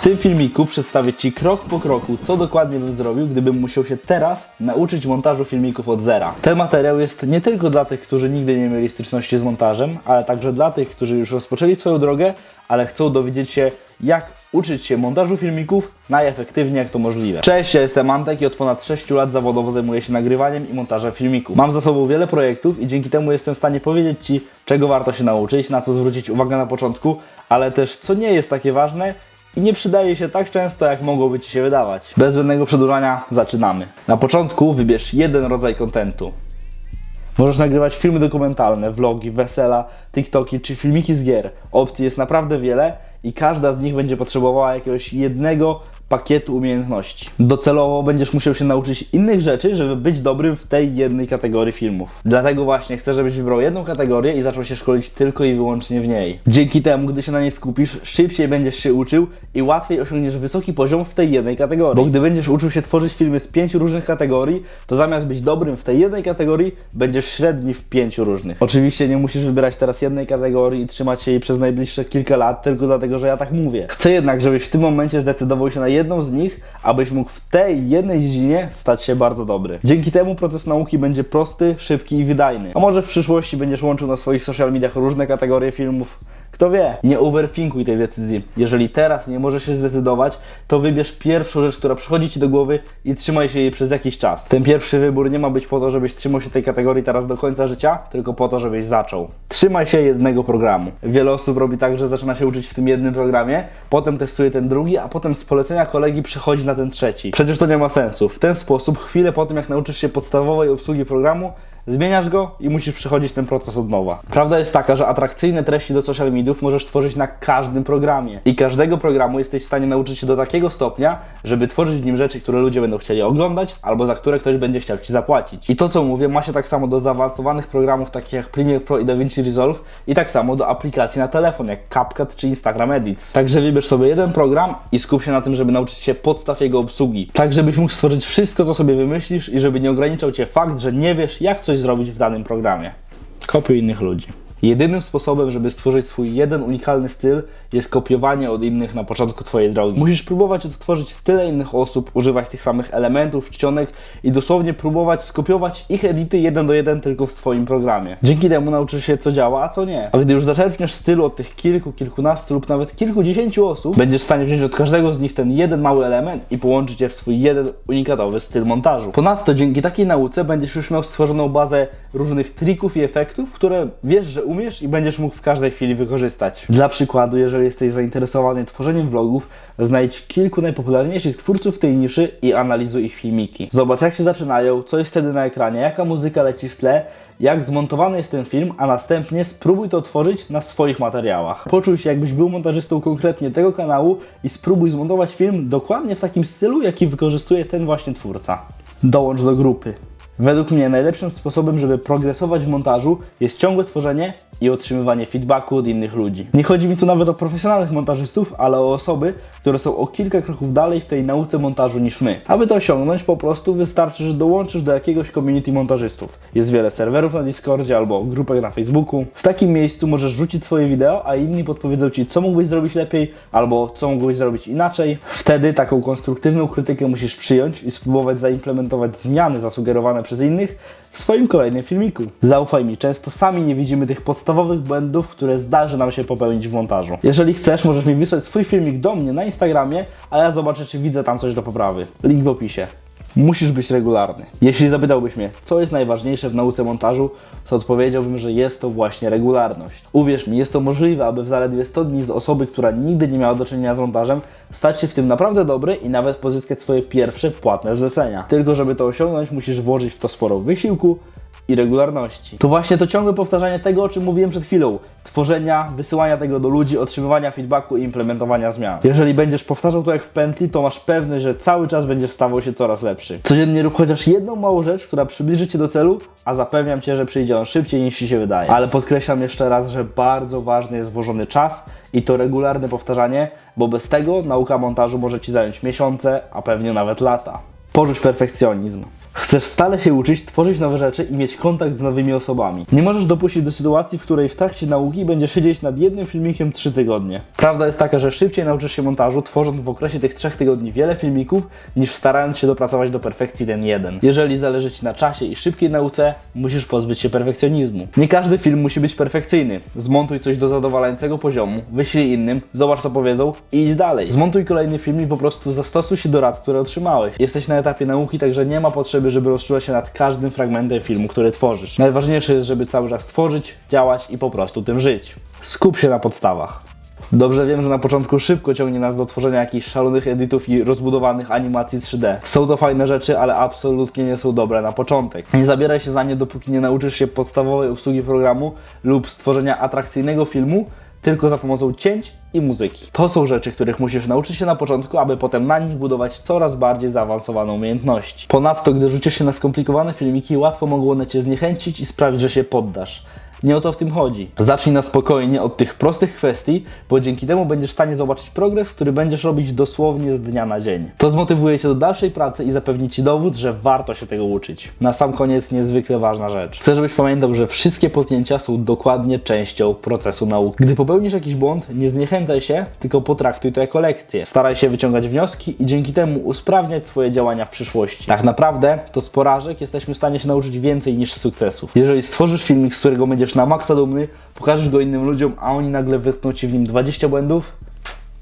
W tym filmiku przedstawię Ci krok po kroku, co dokładnie bym zrobił, gdybym musiał się teraz nauczyć montażu filmików od zera. Ten materiał jest nie tylko dla tych, którzy nigdy nie mieli styczności z montażem, ale także dla tych, którzy już rozpoczęli swoją drogę, ale chcą dowiedzieć się, jak uczyć się montażu filmików najefektywniej jak to możliwe. Cześć, ja jestem Antek i od ponad 6 lat zawodowo zajmuję się nagrywaniem i montażem filmików. Mam za sobą wiele projektów i dzięki temu jestem w stanie powiedzieć Ci, czego warto się nauczyć, na co zwrócić uwagę na początku, ale też co nie jest takie ważne i nie przydaje się tak często, jak mogłoby Ci się wydawać. Bez zbędnego przedłużania zaczynamy. Na początku wybierz jeden rodzaj kontentu. Możesz nagrywać filmy dokumentalne, vlogi, wesela, TikToki czy filmiki z gier. Opcji jest naprawdę wiele i każda z nich będzie potrzebowała jakiegoś jednego pakietu umiejętności. Docelowo będziesz musiał się nauczyć innych rzeczy, żeby być dobrym w tej jednej kategorii filmów. Dlatego właśnie chcę, żebyś wybrał jedną kategorię i zaczął się szkolić tylko i wyłącznie w niej. Dzięki temu, gdy się na niej skupisz, szybciej będziesz się uczył i łatwiej osiągniesz wysoki poziom w tej jednej kategorii. Bo gdy będziesz uczył się tworzyć filmy z pięciu różnych kategorii, to zamiast być dobrym w tej jednej kategorii, będziesz średni w pięciu różnych. Oczywiście nie musisz wybierać teraz jednej kategorii i trzymać się jej przez najbliższe kilka lat, tylko dlatego, że ja tak mówię. Chcę jednak, żebyś w tym momencie zdecydował się na jedną z nich, abyś mógł w tej jednej dziedzinie stać się bardzo dobry. Dzięki temu proces nauki będzie prosty, szybki i wydajny. A może w przyszłości będziesz łączył na swoich social mediach różne kategorie filmów. Kto wie? Nie overthinkuj tej decyzji. Jeżeli teraz nie możesz się zdecydować, to wybierz pierwszą rzecz, która przychodzi Ci do głowy i trzymaj się jej przez jakiś czas. Ten pierwszy wybór nie ma być po to, żebyś trzymał się tej kategorii teraz do końca życia, tylko po to, żebyś zaczął. Trzymaj się jednego programu. Wiele osób robi tak, że zaczyna się uczyć w tym jednym programie, potem testuje ten drugi, a potem z polecenia kolegi przechodzi na ten trzeci. Przecież to nie ma sensu. W ten sposób, chwilę po tym, jak nauczysz się podstawowej obsługi programu, Zmieniasz go i musisz przechodzić ten proces od nowa. Prawda jest taka, że atrakcyjne treści do social mediów możesz tworzyć na każdym programie. I każdego programu jesteś w stanie nauczyć się do takiego stopnia, żeby tworzyć w nim rzeczy, które ludzie będą chcieli oglądać, albo za które ktoś będzie chciał Ci zapłacić. I to, co mówię, ma się tak samo do zaawansowanych programów takich jak Premiere Pro i DaVinci Resolve i tak samo do aplikacji na telefon, jak CapCut czy Instagram Edits. Także wybierz sobie jeden program i skup się na tym, żeby nauczyć się podstaw jego obsługi. Tak, żebyś mógł stworzyć wszystko, co sobie wymyślisz i żeby nie ograniczał Cię fakt, że nie wiesz, jak coś zrobić w danym programie. Kopiuj innych ludzi. Jedynym sposobem, żeby stworzyć swój jeden unikalny styl, jest kopiowanie od innych na początku Twojej drogi. Musisz próbować odtworzyć style innych osób, używać tych samych elementów, czcionek i dosłownie próbować skopiować ich edity jeden do jeden tylko w swoim programie. Dzięki temu nauczysz się, co działa, a co nie. A gdy już zaczerpniesz stylu od tych kilku, kilkunastu lub nawet kilkudziesięciu osób, będziesz w stanie wziąć od każdego z nich ten jeden mały element i połączyć je w swój jeden unikatowy styl montażu. Ponadto dzięki takiej nauce będziesz już miał stworzoną bazę różnych trików i efektów, które wiesz, że umiesz i będziesz mógł w każdej chwili wykorzystać. Dla przykładu, jeżeli jesteś zainteresowany tworzeniem vlogów, znajdź kilku najpopularniejszych twórców tej niszy i analizuj ich filmiki. Zobacz jak się zaczynają, co jest wtedy na ekranie, jaka muzyka leci w tle, jak zmontowany jest ten film, a następnie spróbuj to tworzyć na swoich materiałach. Poczuj się jakbyś był montażystą konkretnie tego kanału i spróbuj zmontować film dokładnie w takim stylu, jaki wykorzystuje ten właśnie twórca. Dołącz do grupy. Według mnie najlepszym sposobem, żeby progresować w montażu jest ciągłe tworzenie i otrzymywanie feedbacku od innych ludzi. Nie chodzi mi tu nawet o profesjonalnych montażystów, ale o osoby, które są o kilka kroków dalej w tej nauce montażu niż my. Aby to osiągnąć, po prostu wystarczy, że dołączysz do jakiegoś community montażystów. Jest wiele serwerów na Discordzie albo grupek na Facebooku. W takim miejscu możesz wrzucić swoje wideo, a inni podpowiedzą Ci, co mógłbyś zrobić lepiej albo co mógłbyś zrobić inaczej. Wtedy taką konstruktywną krytykę musisz przyjąć i spróbować zaimplementować zmiany zasugerowane przez innych w swoim kolejnym filmiku. Zaufaj mi, często sami nie widzimy tych podstawowych błędów, które zdarzy nam się popełnić w montażu. Jeżeli chcesz, możesz mi wysłać swój filmik do mnie na Instagramie, a ja zobaczę, czy widzę tam coś do poprawy. Link w opisie. Musisz być regularny. Jeśli zapytałbyś mnie, co jest najważniejsze w nauce montażu, to odpowiedziałbym, że jest to właśnie regularność. Uwierz mi, jest to możliwe, aby w zaledwie 100 dni z osoby, która nigdy nie miała do czynienia z montażem, stać się w tym naprawdę dobry i nawet pozyskać swoje pierwsze płatne zlecenia. Tylko żeby to osiągnąć, musisz włożyć w to sporo wysiłku, i regularności. To właśnie to ciągłe powtarzanie tego, o czym mówiłem przed chwilą. Tworzenia, wysyłania tego do ludzi, otrzymywania feedbacku i implementowania zmian. Jeżeli będziesz powtarzał to jak w pętli, to masz pewność, że cały czas będziesz stawał się coraz lepszy. Codziennie rób chociaż jedną małą rzecz, która przybliży Cię do celu, a zapewniam Cię, że przyjdzie on szybciej niż Ci się wydaje. Ale podkreślam jeszcze raz, że bardzo ważny jest włożony czas i to regularne powtarzanie, bo bez tego nauka montażu może Ci zająć miesiące, a pewnie nawet lata. Porzuć perfekcjonizm. Chcesz stale się uczyć, tworzyć nowe rzeczy i mieć kontakt z nowymi osobami. Nie możesz dopuścić do sytuacji, w której w trakcie nauki będziesz siedzieć nad jednym filmikiem 3 tygodnie. Prawda jest taka, że szybciej nauczysz się montażu, tworząc w okresie tych 3 tygodni wiele filmików, niż starając się dopracować do perfekcji ten jeden. Jeżeli zależy Ci na czasie i szybkiej nauce, musisz pozbyć się perfekcjonizmu. Nie każdy film musi być perfekcyjny. Zmontuj coś do zadowalającego poziomu, wyślij innym, zobacz co powiedzą i idź dalej. Zmontuj kolejny film i po prostu zastosuj się do rad, które otrzymałeś. Jesteś na etapie nauki, także nie ma potrzeby, żeby rozczuwać się nad każdym fragmentem filmu, który tworzysz. Najważniejsze jest, żeby cały czas tworzyć, działać i po prostu tym żyć. Skup się na podstawach. Dobrze wiem, że na początku szybko ciągnie nas do tworzenia jakichś szalonych edytów i rozbudowanych animacji 3D. Są to fajne rzeczy, ale absolutnie nie są dobre na początek. Nie zabieraj się za nie, dopóki nie nauczysz się podstawowej obsługi programu lub stworzenia atrakcyjnego filmu, tylko za pomocą cięć i muzyki. To są rzeczy, których musisz nauczyć się na początku, aby potem na nich budować coraz bardziej zaawansowane umiejętności. Ponadto, gdy rzucisz się na skomplikowane filmiki, łatwo mogą one Cię zniechęcić i sprawić, że się poddasz. Nie o to w tym chodzi. Zacznij na spokojnie od tych prostych kwestii, bo dzięki temu będziesz w stanie zobaczyć progres, który będziesz robić dosłownie z dnia na dzień. To zmotywuje Cię do dalszej pracy i zapewni Ci dowód, że warto się tego uczyć. Na sam koniec niezwykle ważna rzecz. Chcę, żebyś pamiętał, że wszystkie potknięcia są dokładnie częścią procesu nauki. Gdy popełnisz jakiś błąd, nie zniechęcaj się, tylko potraktuj to jako lekcję. Staraj się wyciągać wnioski i dzięki temu usprawniać swoje działania w przyszłości. Tak naprawdę, to z porażek jesteśmy w stanie się nauczyć więcej niż z sukcesów. Jeżeli stworzysz filmik, z którego będziesz na maksa dumny, pokażesz go innym ludziom, a oni nagle wytkną Ci w nim 20 błędów,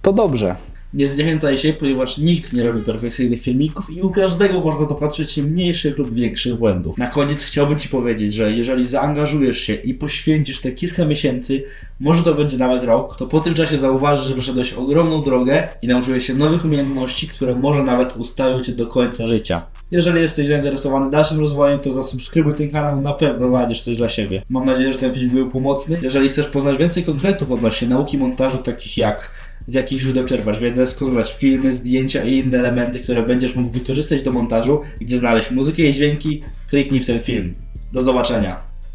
to dobrze. Nie zniechęcaj się, ponieważ nikt nie robi perfekcyjnych filmików i u każdego można dopatrzeć się mniejszych lub większych błędów. Na koniec chciałbym Ci powiedzieć, że jeżeli zaangażujesz się i poświęcisz te kilka miesięcy, może to będzie nawet rok, to po tym czasie zauważysz, że przeszedłeś ogromną drogę i nauczyłeś się nowych umiejętności, które może nawet ustawią Cię do końca życia. Jeżeli jesteś zainteresowany dalszym rozwojem, to zasubskrybuj ten kanał, na pewno znajdziesz coś dla siebie. Mam nadzieję, że ten film był pomocny. Jeżeli chcesz poznać więcej konkretów odnośnie nauki montażu, takich jak z jakich źródeł czerpać wiedzę, skąd brać filmy, zdjęcia i inne elementy, które będziesz mógł wykorzystać do montażu, gdzie znaleźć muzykę i dźwięki, kliknij w ten film. Do zobaczenia.